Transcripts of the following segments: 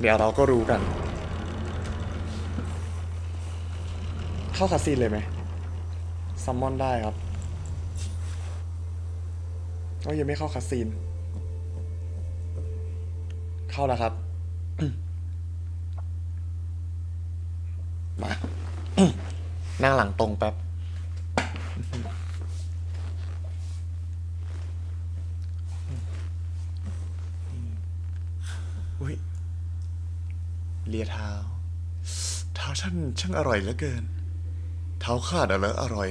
เดี๋ยวเราก็รู้กัน เข้าคาซีนเลยไหมซัมมอนได้ครับก็ยังไม่เข้าคาซีน เข้าแล้วครับ มา นั่งหลังตรงแป๊บ อุ้ย เลียเท้า เท้าท่านช่างอร่อยเหลือเกิน เท้าข้าน่ะเหรออร่อย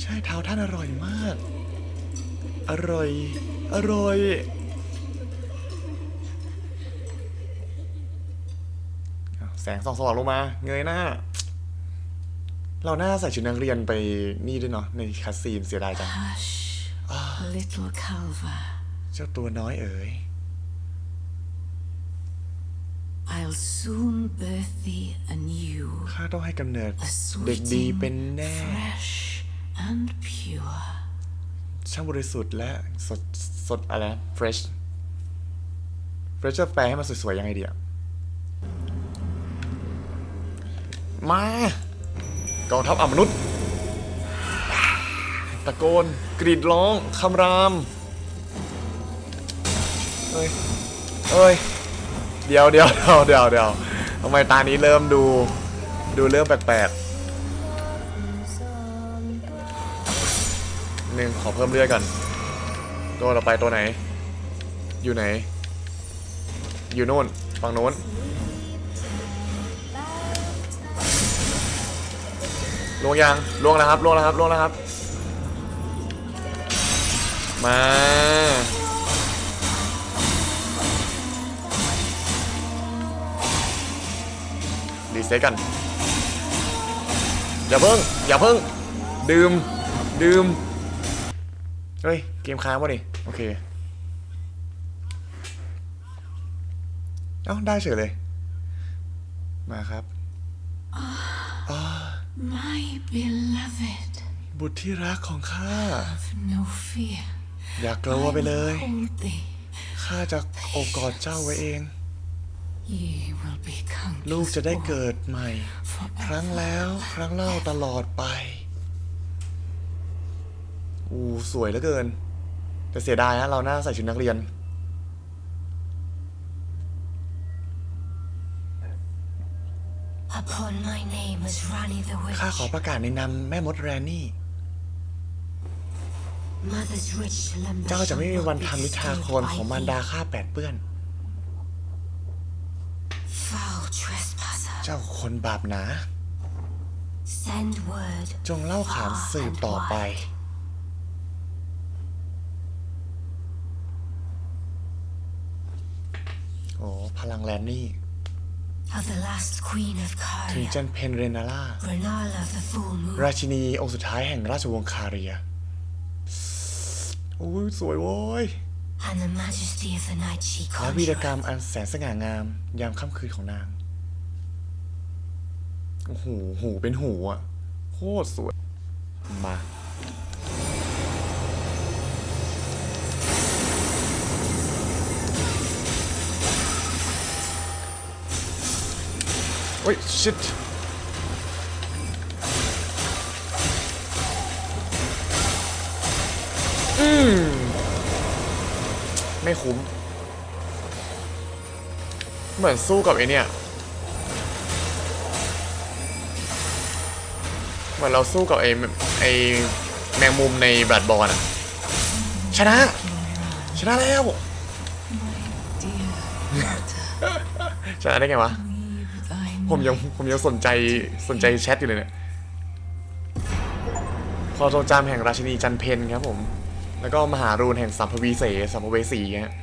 ใช่เท้าท่านอร่อยมาก อร่อย อร่อยอ้าวแสงส่องสว่างลงมา เงยหน้า เราหน้าใส่ชุดนักเรียนไปนี่ด้วยเนาะในคัสซีนเสียดายจัง Hush, little Calva. เจ้าตัวน้อยเอ๋ย I'll soon birth thee anew, ข้าต้องให้กำเนิด a เด็กดีเป็น sweeting, แน่ fresh and pure. ช่างบริสุทธิ์และสดสดอะไร fresh fresh จะแปลให้มันสวยๆยังไงดีอะมา กองทัพอมนุษย์ ตะโกน กรีดร้อง คำราม เอ้ย เอ้ย เดี๋ยวเดี๋ยวเดี๋ยวเดี๋ยวเดี๋ยวทำไมตานี้เริ่มดู ดูเริ่มแปลกๆหนึ่งขอเพิ่มเลือดก่อน ตัวต่อไปตัวไหน อยู่ไหน อยู่โน่น ฝั่งโน้นลวงยังลวงแล้วครับลวงแล้วครับลวงแล้วครับ มา เซ็ตกัน อย่าเพิ่ง อย่าเพิ่ง ดื่ม ดื่ม เฮ้ย เกมค้างวะนี่ โอเค เอ้า ได้เฉยเลย มาครับ My beloved, บุตรที่รักของข้า have no fear. อย่ากลัวไปเลย I will hold thee. ข้าจะโอบกอดเจ้าไว้เอง Ye will be ลูก countless จะได้ born เกิดใหม่ forever. ครั้งแล้วครั้งเล่าตลอดไป อู้สวยเหลือเกิน แต่เสียดายฮะเราหน้าใส่ชุดนักเรียน Upon my name as Rani the ข้าขอ Witch, ประกาศในนามแม่มดแรนนี่ mother's rich เจ้าจะไม่มีวันทำนิทาโคลนของมารดาข้าแปดเปื้อน จ้าคนบาปหนา send word จงเล่าขานสืบต่อไป โอ้พลังแรนนี่ of the last queen of ถึง Caria, จันเพนเรนาล่า Renala the full moon, ราชินีองค์สุดท้ายแห่งราชวงศ์คาเรีย โอ้ยสวยโว้ย and the majesty of the night she และวีรกรรม conjureth. อันแสนสง่างามยามค่ำคืนของนาง โอ้โหหูเป็นหูอะ โคตรสวย มาโอ้ย ชิตอืม ไม่คุ้ม เหมือนสู้กับไอเนี่ย เหมือนเราสู้กับไอไอแมงมุมในบลัดบอลอะชนะ ชนะแล้ว ชนะได้ไงวะ Leave thy ผมยังผมยังสนใจสนใจแชทอยู่เลยเนี่ยความทรงจำแห่งราชินีจันเพนครับผม แล้วก็มหารูนแห่งสัมภวีเสสัมภเวสีฮะ